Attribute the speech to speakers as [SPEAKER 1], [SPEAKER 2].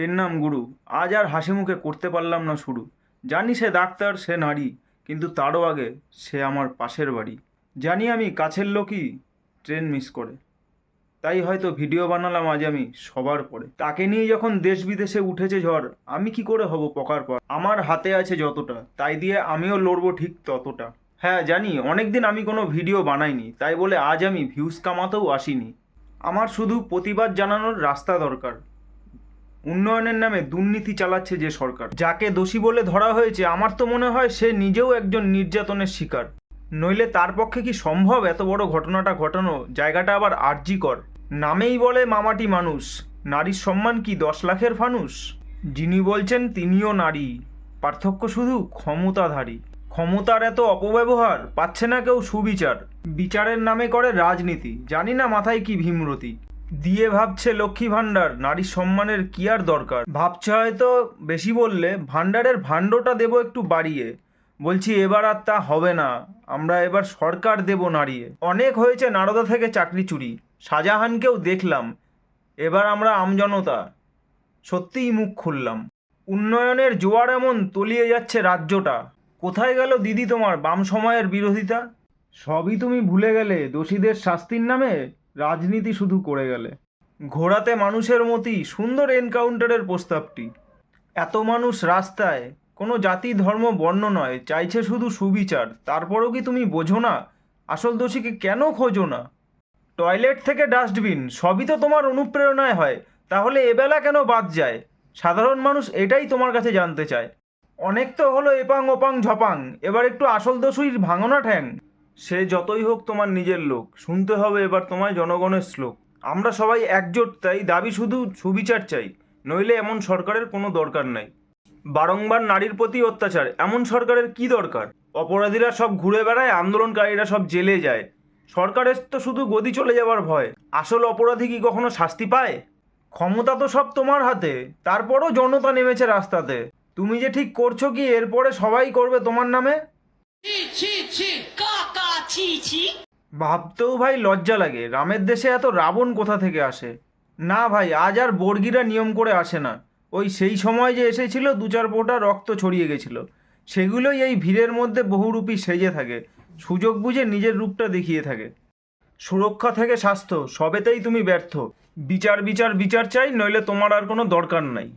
[SPEAKER 1] Pen নাম গুরু। আজ আর হাসি মুখে করতে পারলাম না শুরু। জানি সে ডাক্তার, সে নারী, কিন্তু তারও আগে সে আমার পাশের বাড়ি। জানি আমি কাছের লোকই, ট্রেন মিস করে। তাই হয়তো ভিডিও বানালাম আজ আমি সবার পরে। তাকে নিয়ে যখন দেশ বিদেশে উঠেছে ঝড়, আমি কি করে হব পকার পর আমার হাতে আছে যতটা, তাই দিয়ে আমিও লড়বো ঠিক ততটা। হ্যাঁ জানি, অনেকদিন আমি কোনো ভিডিও বানাইনি, তাই বলে আজ আমি ভিউজ কামাতেও আসিনি। আমার শুধু প্রতিবাদ জানানোর রাস্তা দরকার। উন্নয়নের নামে দুর্নীতি চালাচ্ছে যে সরকার। যাকে দোষী বলে ধরা হয়েছে, আমার তো মনে হয় সে নিজেও একজন নির্যাতনের শিকার। নইলে তার পক্ষে কি সম্ভব এত বড় ঘটনাটা ঘটানো? জায়গাটা আবার আর্জিকর। নামেই বলে মামাটি মানুষ। নারীর সম্মান কি দশ লাখের ফানুষ? যিনি বলছেন তিনিও নারী। পার্থক্য শুধু ক্ষমতাধারী। ক্ষমতার এত অপব্যবহার, পাচ্ছে না কেউ সুবিচার। বিচারের নামে করে রাজনীতি। জানি না মাথায় কি ভীমরতি। দিয়ে ভাবছে লক্ষ্মী ভাণ্ডার, নারী সম্মানের কি আর দরকার? ভাবছে হয়তো বেশি বললে, ভাণ্ডারের ভাণ্ডটা দেবো একটু বাড়িয়ে। বলছি, এবার আর তা হবে না, আমরা এবার সরকার দেব নাড়িয়ে। অনেক হয়েছে নারদা থেকে চাকরি চুরি, শাহজাহানকেও দেখলাম, এবার আমরা আমজনতা। সত্যিই মুখ খুললাম। উন্নয়নের জোয়ার এমন তলিয়ে যাচ্ছে রাজ্যটা। কোথায় গেল দিদি তোমার বাম সময়ের বিরোধিতা? সবই তুমি ভুলে গেলে দোষীদের শাস্তির নামে? রাজনীতি শুধু করে গেলে। ঘোড়াতে মানুষের মতোই সুন্দর এনকাউন্টারের প্রস্তাবটি। এত মানুষ রাস্তায়, কোনো জাতি, ধর্ম, বর্ণ নয়, চাইছে শুধু সুবিচার। তারপরও কি তুমি বোঝো না? আসল দোষীকে কেন খোঁজো না? টয়লেট থেকে ডাস্টবিন, সবই তো তোমার অনুপ্রেরণায় হয়। তাহলে এবেলা কেন বাদ যায়? সাধারণ মানুষ এটাই তোমার কাছে জানতে চায়। অনেক তো হলো এপাং ওপাং ঝপাং, এবার একটু আসল দোষীর ভাঙনা ঠ্যাং। সে যতই হোক তোমার নিজের লোক। শুনতে হবে এবার তোমায় জনগণের শ্লোক। আমরা সবাই একজোট, তাই দাবি শুধু সুবিচার চাই। নইলে এমন সরকারের কোনো দরকার নাই। বারংবার নারীর প্রতি অত্যাচার, এমন সরকারের কি দরকার? অপরাধীরা সব ঘুরে বেড়ায়, আন্দোলনকারীরা সব জেলে যায়। সরকারের তো শুধু গদি চলে যাওয়ার ভয়। আসল অপরাধী কি কখনো শাস্তি পায়? ক্ষমতা তো সব তোমার হাতে, তারপরও জনতা নেমেছে রাস্তাতে। তুমি যে ঠিক করছ কি, এরপরে সবাই করবে তোমার নামে?
[SPEAKER 2] ছি ছি।
[SPEAKER 1] ভাবতেও ভাই লজ্জা লাগে। রামের দেশে এত রাবণ কোথা থেকে আসে? না ভাই, আজ আর বর্গিরা নিয়ম করে আসে না। ওই সেই সময় যে এসেছিল, দু চার ফোঁটা রক্ত ছড়িয়ে গেছিল। সেগুলোই এই ভিড়ের মধ্যে বহুরূপী সেজে থাকে। সুযোগ বুঝে নিজের রূপটা দেখিয়ে থাকে। সুরক্ষা থেকে স্বাস্থ্য, সবেতেই তুমি ব্যর্থ। বিচার বিচার বিচার চাই, নইলে তোমার আর কোনো দরকার নাই।